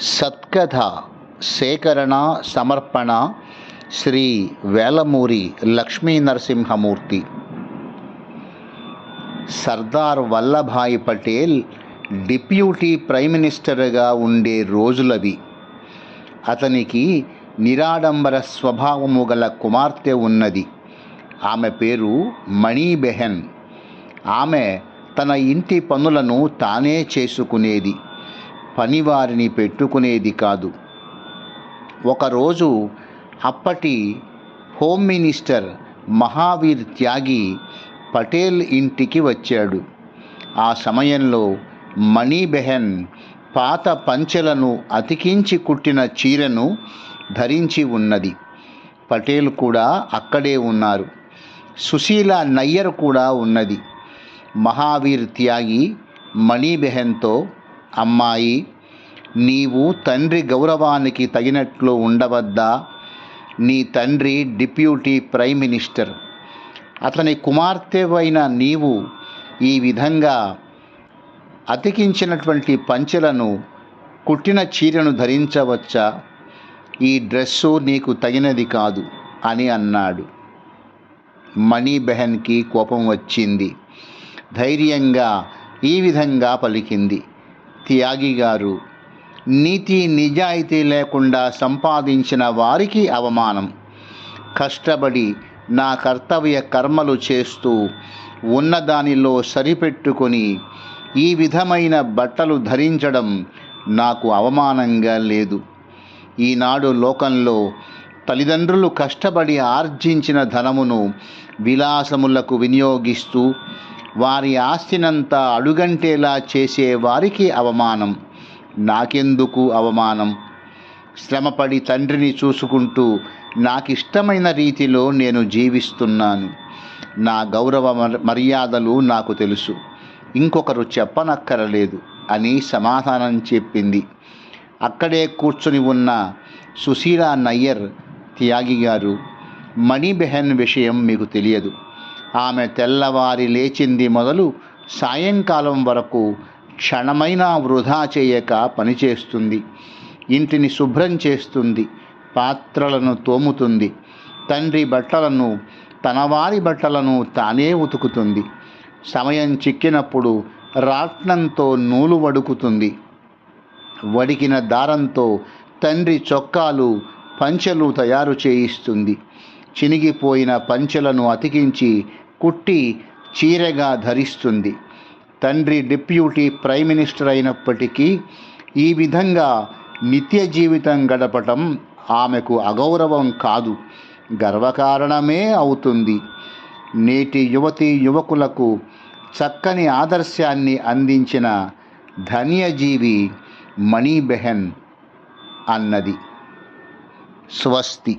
సత్కథ సేకరణ సమర్పణ Shri Velamuri Lakshmi Narasimhamurthy. Sardar Vallabhbhai Patel deputy prime మినిస్టర్గా ఉండే రోజులవి. అతనికి నిరాడంబర స్వభావము గల కుమార్తె ఉన్నది. ఆమె పేరు మణిబెహన్. ఆమె తన ఇంటి పనులను తానే చేసుకునేది. పనివారిని పెట్టుకునేది కాదు. ఒకరోజు అప్పటి హోమ్ మినిస్టర్ మహావీర్ త్యాగి పటేల్ ఇంటికి వచ్చాడు. ఆ సమయంలో మణిబెహన్ పాత పంచెలను అతికించి కుట్టిన చీరను ధరించి ఉన్నది. పటేల్ కూడా అక్కడే ఉన్నారు. సుశీల నయ్యర్ కూడా ఉన్నది. మహావీర్ త్యాగి మణిబెహన్తో అమ్మాయి నీవు తండ్రి గౌరవానికి తగినట్లు ఉండవద్దా? నీ తండ్రి డిప్యూటీ ప్రైమ్ మినిస్టర్. అతని కుమార్తెవైన నీవు ఈ విధంగా అతికించినటువంటి పంచెలను కుట్టిన చీరను ధరించవచ్చా? ఈ డ్రెస్సు నీకు తగినది కాదు అని అన్నాడు. మణిబెహన్కి కోపం వచ్చింది. ధైర్యంగా ఈ విధంగా పలికింది. త్యాగి గారు నీతి నిజాయితీ లేకుండా సంపాదించిన వారికి అవమానం. కష్టపడి నా కర్తవ్య కర్మలు చేస్తూ ఉన్నదానిలో సరిపెట్టుకొని ఈ విధమైన బట్టలు ధరించడం నాకు అవమానంగా లేదు. ఈనాడు లోకంలో తల్లిదండ్రులు కష్టపడి ఆర్జించిన ధనమును విలాసములకు వినియోగిస్తూ వారి ఆస్తినంతా అడుగంటేలా చేసే వారికి అవమానం. నాకెందుకు అవమానం? శ్రమపడి తండ్రిని చూసుకుంటూ నాకిష్టమైన రీతిలో నేను జీవిస్తున్నాను. నా గౌరవ మర్యాదలు నాకు తెలుసు. ఇంకొకరు చెప్పనక్కరలేదు అని సమాధానం చెప్పింది. అక్కడే కూర్చుని ఉన్న సుశీల నయ్యర్ త్యాగి గారు మణిబెహన్ విషయం మీకు తెలియదు. ఆమె తెల్లవారి లేచింది మొదలు సాయంకాలం వరకు క్షణమైనా వృధా చేయక పనిచేస్తుంది. ఇంటిని శుభ్రం చేస్తుంది. పాత్రలను తోముతుంది. తండ్రి బట్టలను తనవారి బట్టలను తానే ఉతుకుతుంది. సమయం చిక్కినప్పుడు రాట్నంతో నూలు వడుకుతుంది. వడికిన దారంతో తండ్రి చొక్కాలు పంచెలు తయారు చేయిస్తుంది. చినిగిపోయిన పంచెలను అతికించి కుట్టి చీరగా ధరిస్తుంది. తండ్రి డిప్యూటీ ప్రైమ్ మినిస్టర్ అయినప్పటికీ ఈ విధంగా నిత్య జీవితం గడపటం ఆమెకు అగౌరవం కాదు. గర్వకారణమే అవుతుంది. నేటి యువతి యువకులకు చక్కని ఆదర్శాన్ని అందించిన ధన్యజీవి మణిబెహన్ అన్నది. స్వస్తి.